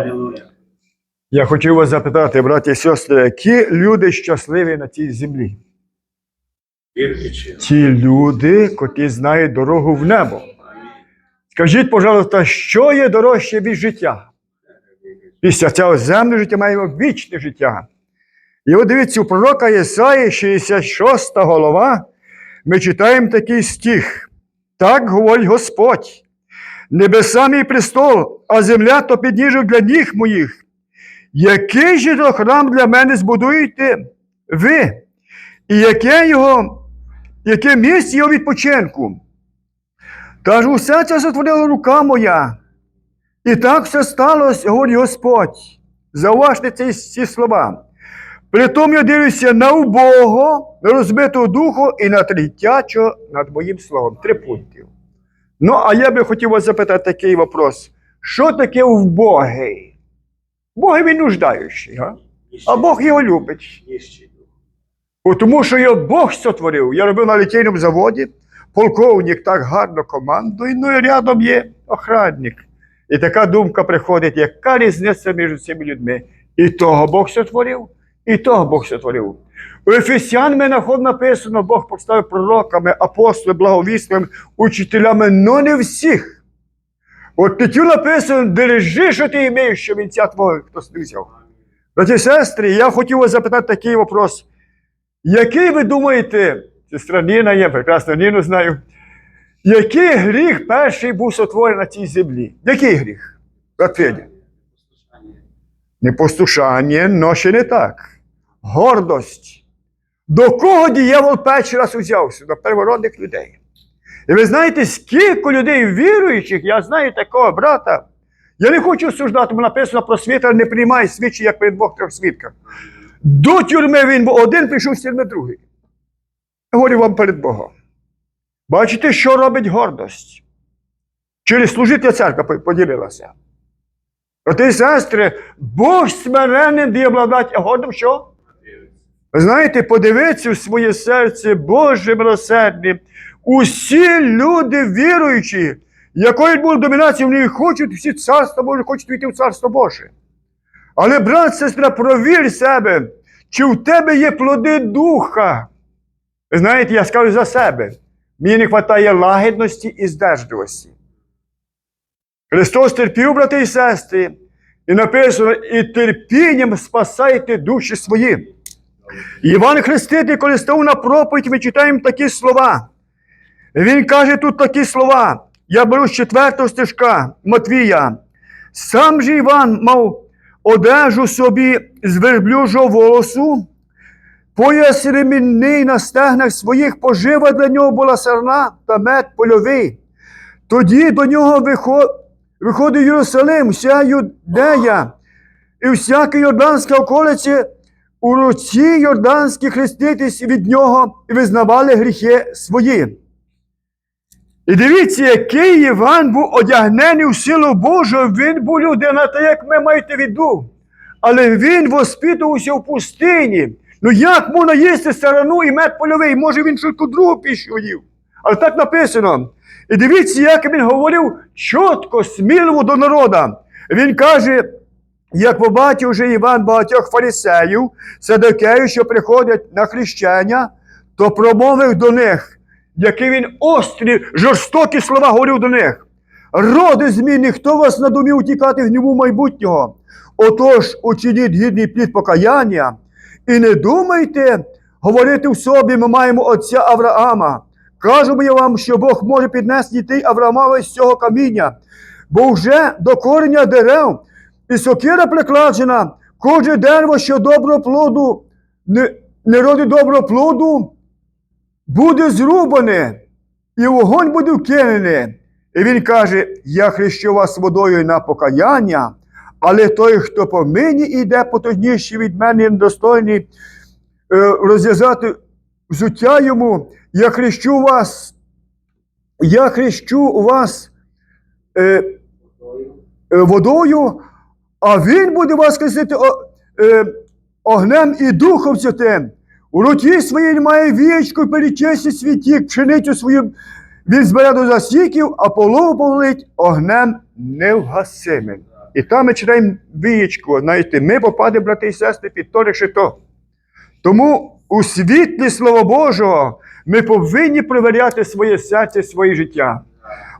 Алілуя. Я хотів вас запитати, браті і сестри, які люди щасливі на цій землі? Ті люди, котрі знають дорогу в небо. Скажіть, пожалуйста, що є дорожче від життя? Після цього земного життя маємо вічне життя. І от дивіться, у пророка Єсаї, 66 голова, ми читаємо такий стих. Так говорить Господь. Небеса мій престол, а земля то підніжок для ніг моїх. Який же то храм для мене збудуєте ви? І яке його, яке місце його відпочинку? Та ж усе це сотворила рука моя. І так все сталося, говорить Господь. Зауважте ці, ці слова. Притом я дивлюся на убого, на розбитого духу і на третячого над моїм словом. Три пункти. Ну, а я би хотів вас запитати такий вопрос. Що таке вбогий? Бог він нуждаючий, а? а Бог його любить. Бо Тому що його Бог сотворив. Я робив на літейному заводі, полковник так гарно командує, ну і рядом є охранник. І така думка приходить, яка різниця між цими людьми? І того Бог сотворив, і того Бог сотворив. У Ефесян ми наход написано, Бог поставив пророками, апостолами, благовісними, учителями, но не всіх. От тоді написано, держи, що ти маєш, що вінця твого хтось не взяв. Браті і сестри, я хотів вас запитати такий вопрос. Який ви думаєте, сестра Ніна є, прекрасно Ніну знаю, який гріх перший був сотворений на цій землі? Який гріх? Федя? Непослушання, но ще не так. Гордость. До кого діявол перший раз узявся? До первородних людей. І ви знаєте, скільки людей віруючих, я знаю такого брата. Я не хочу осуждати, бо написано про світа не приймає свідчі, як перед двох трьох свідках. До тюрми він був один, прийшов з тюрми другий. Я говорю вам перед Богом. Бачите, що робить гордость? Через служителя церква поділилася. Брати і сестри, Бог смиренним дає обладати, а гордим що? Знаєте, подивіться в своє серце, Боже милосердне. Усі люди віруючі, якої б була домінація, вони хочуть всі царство Боже, хочуть війти в царство Боже. Але, брат, сестра, провір себе, чи в тебе є плоди духа. Знаєте, я скажу за себе. Мені не вистачає лагідності і здержливості. Христос терпів, брати і сестри, і написано, і терпінням спасайте душі свої. Іван Хреститель, коли став на проповідь, ми читаємо такі слова. Він каже тут такі слова. Я беру з четвертого стежка Матвія. Сам же Іван мав одежу собі з верблюжого волосу, пояс ремінний на стегнах своїх, пожива для нього була сарна та мед польовий. Тоді до нього вихо- виходив Єрусалим, вся Юдея і всяка Йорданська околиці у руці Йорданські хреститись від нього і визнавали гріхи свої. І дивіться, який Іван був одягнений в силу Божу, він був людина, та як ми маєте віду. Але він воспитувався в пустині. Ну як можна їсти сарану і мед польовий? Може він щось другу піщу їв. Але так написано. І дивіться, як він говорив чітко, сміливо до народа. Він каже, як побачив вже Іван багатьох фарисеїв, садокеїв, що приходять на хрещення, то промовив до них, які він острі, жорстокі слова говорив до них. Роди зміни, хто вас надумів утікати в гніву майбутнього? Отож, учиніть гідний плід покаяння, і не думайте говорити в собі, ми маємо отця Авраама. Кажу я вам, що Бог може піднести дітей Авраамова з цього каміння, бо вже до кореня дерев і сокира прикладена, кожне дерево, що доброго плоду, не, не родить доброго плоду, буде зрубане, і вогонь буде вкинений. І він каже: Я хрещу вас водою на покаяння, але той, хто по мені йде потужніший від мене, недостойний е, розв'язати взуття йому, я хрещу вас, я хрещу вас е, е, водою, а він буде вас хрестити е, огнем і духом святим. У руці своїй має вічку, перечистить свій пшеницю свою він збере до засіків, а полову повалить огнем невгасимим. і там ми читаємо вієчку, знаєте, ми попадемо, брати і сестри, під то решето. Тому у світлі Слова Божого ми повинні перевіряти своє серце, своє життя.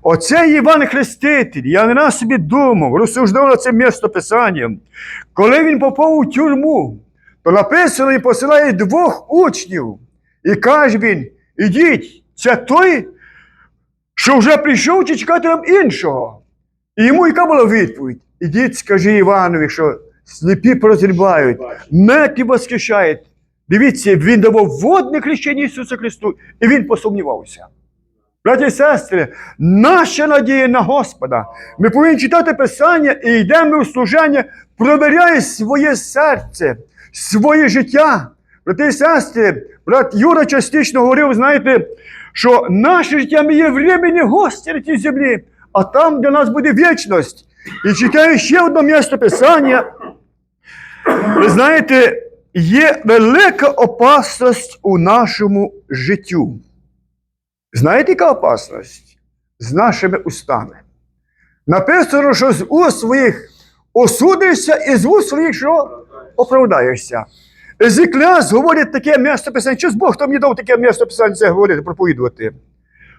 Оцей Іван Хреститель, я не раз собі думав, розсуждав на це місто Писання. Коли він попав у тюрму, то написано і посилає двох учнів. І каже він: ідіть, це той, що вже прийшов, чи чекати нам іншого. І йому яка була відповідь? Ідіть, скажи Іванові, що сліпі прозрібають, мертві восхищають. Дивіться, він давав водне хрещення Ісуса Христу, і він посумнівався. Браті і сестри, наша надія на Господа. Ми повинні читати Писання і йдемо у служення, провіряє своє серце, своє життя. Брати і сестри, брат Юра частично говорив, знаєте, що наше життя ми є времені гості на цій землі, а там для нас буде вічність. І читаю ще одне місце Писання. Ви знаєте, є велика опасність у нашому життю. Знаєте, яка опасність? З нашими устами. Написано, що з уст своїх осудишся і з уст своїх що? Оправдаєшся. Езекляс говорить таке місце писання. Чи з Бог хто мені дав таке місце писання це говорити, проповідувати?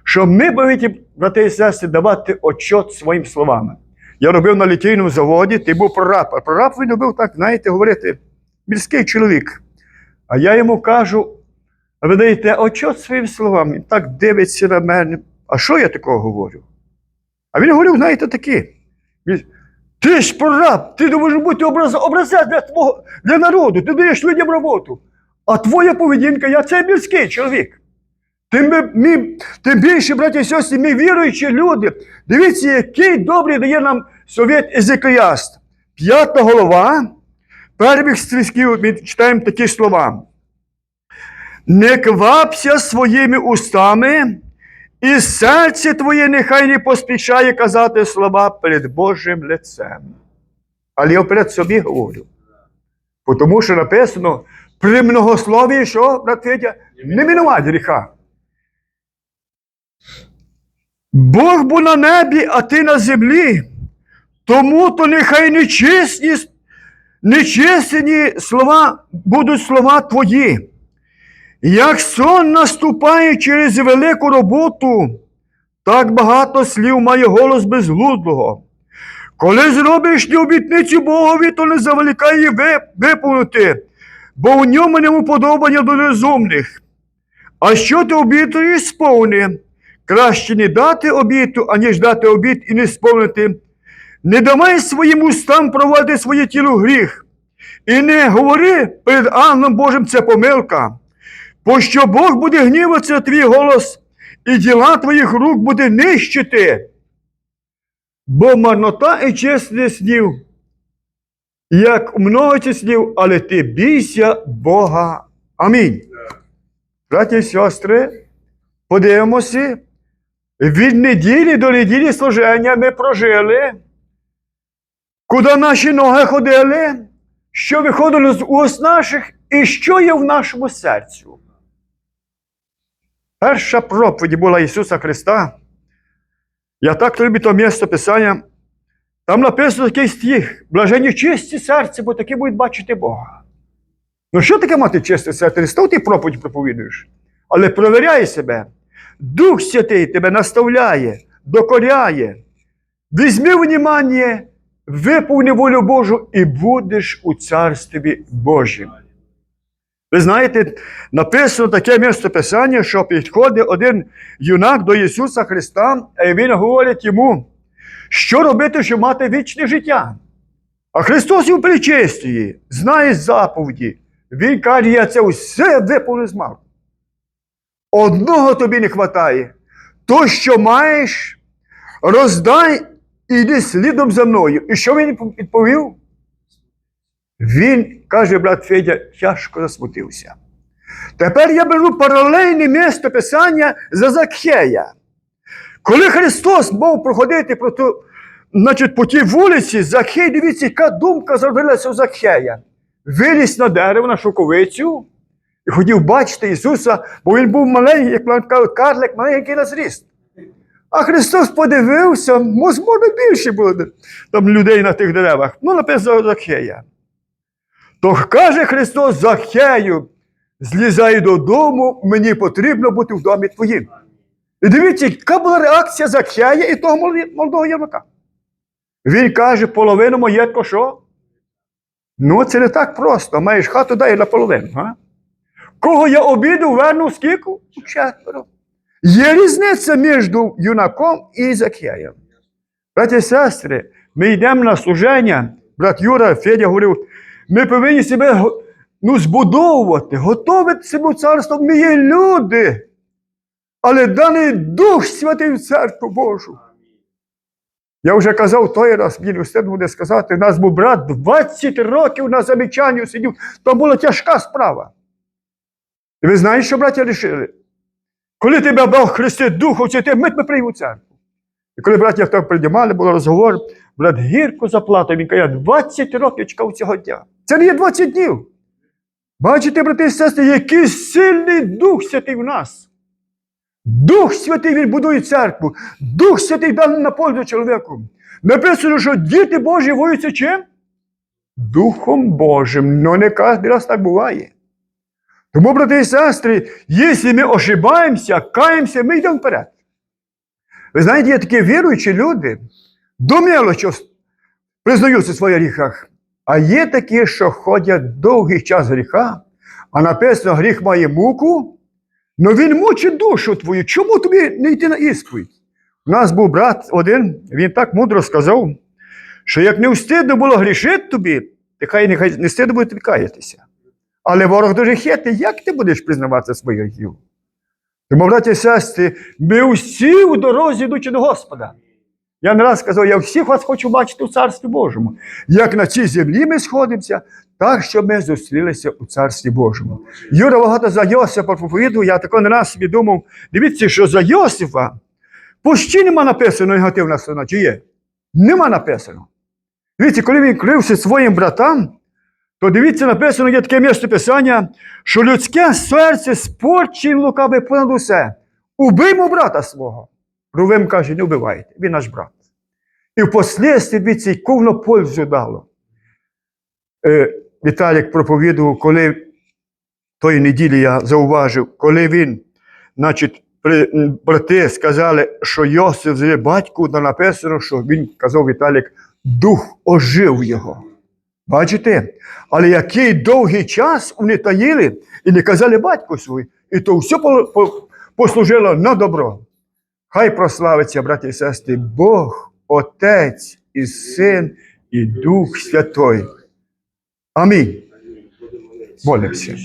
Що ми повинні, брати і сестри, давати отчет своїм словам. Я робив на літійному заводі, ти був прораб. А прораб він любив так, знаєте, говорити, міський чоловік. А я йому кажу, а ви даєте отчет своїм словам. Він так дивиться на мене. А що я такого говорю? А він говорив, знаєте, таке. Ти ж прораб, ти должен бути образ, образець для, твого, для народу, ти даєш людям роботу. А твоя поведінка, я це міський чоловік. Тим, ми, тим більше, браті і сестри, ми віруючі люди. Дивіться, який добрий дає нам совет Езекияст. П'ята голова, первих стрісків ми читаємо такі слова. Не квапся своїми устами, і серце твоє нехай не поспішає казати слова перед Божим лицем. Але я перед собі говорю. Тому що написано, при многослові, що, брат Федя, не мінувати гріха. Бог був на небі, а ти на землі. Тому то нехай нечесні, нечесні слова будуть слова твої. Як сон наступає через велику роботу, так багато слів має голос безглуздого. Коли зробиш обітницю Богові, то не заволікай її виповнити, бо у ньому не уподобання до розумних. А що ти обітуєш сповни? Краще не дати обіту, аніж дати обіт і не сповнити. Не давай своїм устам проводити своє тіло гріх. І не говори перед ангелом Божим це помилка. Пощо Бог буде гніватися твій голос, і діла твоїх рук буде нищити. Бо марнота і чесність слів, як много слів, але ти бійся Бога. Амінь. Браті і сестри, подивимося, від неділі до неділі служення ми прожили, куди наші ноги ходили, що виходило з уст наших і що є в нашому серцю. Перша проповідь була Ісуса Христа. Я так люблю то місце Писання. Там написано такий стих. Блажені чисті серце, бо такі будуть бачити Бога. Ну що таке мати чисте серце? Не став ти проповідь проповідуєш, але провіряй себе. Дух Святий тебе наставляє, докоряє. Візьми внімання, виповни волю Божу і будеш у царстві Божім. Ви знаєте, написано таке місце Писання, що підходить один юнак до Ісуса Христа, і Він говорить йому, що робити, щоб мати вічне життя. А Христос йому причистує, знає заповіді. Він каже, я це все виповнив з мав. Одного тобі не вистачає. То, що маєш, роздай і йди слідом за мною. І що він відповів? Він, каже брат Федя, тяжко засмутився. Тепер я беру паралельне місце Писання за Закхея. Коли Христос мав проходити по, ту, значить, по тій вулиці, Закхей, дивіться, яка думка зародилася у Закхея. Виліз на дерево, на шоковицю і хотів бачити Ісуса, бо він був маленький, як кажуть, карлик, маленький на зріст. А Христос подивився, можливо, більше буде там людей на тих деревах. Ну, написано Захея. То каже Христос Захею, злізай додому, мені потрібно бути в домі твоїм. І дивіться, яка була реакція Захея і того молодого євнука. Він каже, половину маєтку що? Ну, це не так просто. Маєш хату дай на половину. А? Кого я обіду, верну скільки? Четверо. Є різниця між юнаком і Закеєм. Браті і сестри, ми йдемо на служення. Брат Юра, Федя говорив, ми повинні себе ну, збудовувати, готувати себе царство. Ми є люди. Але даний Дух Святий в церкву Божу. Я вже казав той раз, мені встигну буде сказати, у нас був брат 20 років на замічанню сидів. То була тяжка справа. І ви знаєте, що браття рішили? Коли тебе Бог хрестить Духом Святим, ми тебе приймемо в церкву. І коли браття так приймали, було розговор, брат гірко заплатив. Він каже, я 20 років чекав цього дня. Це не є 20 днів. Бачите, брати і сестри, який сильний Дух Святий в нас. Дух Святий він будує церкву. Дух Святий дав на пользу чоловіку. Написано, що діти Божі воюються чим? Духом Божим. Ну не кожен раз так буває. Тому, брати і сестри, якщо ми ошибаємося, каємося, ми йдемо вперед. Ви знаєте, є такі віруючі люди, думали, що признаються в своїх гріхах. А є такі, що ходять довгий час гріха, а написано, гріх має муку, але він мучить душу твою. Чому тобі не йти на ісповідь? У нас був брат один, він так мудро сказав, що як не встидно було грішити тобі, то нехай не стидно буде каятися. Але ворог дуже хитрий, як ти будеш признаватися своїх гріхів? Тому, браті і сестри, ми всі у дорозі йдучи до Господа. Я не раз сказав, я всіх вас хочу бачити у Царстві Божому. Як на цій землі ми сходимося, так, щоб ми зустрілися у Царстві Божому. Юра багато за Йосипа проповідував, я тако не раз собі думав, дивіться, що за Йосифа пущі нема написано негативна сторона, чи є? Нема написано. Дивіться, коли він крився своїм братам, то дивіться, написано є таке місце писання, що людське серце спорчень лукавий понад усе. Убиймо брата свого. Рувим каже, не вбивайте, він наш брат. І впоследстві від цей ковно пользу дало. Е, Віталік проповідував, коли тої неділі я зауважив, коли він, значить, брати сказали, що Йосиф є батьку, то написано, що він казав Віталік, дух ожив його. Бачите? Але який довгий час вони таїли і не казали батьку свій, і то все по- по- послужило на добро. Хай прославиться, браті і сестри, Бог, Отець і Син, і Дух Святой. Амінь. Молимося.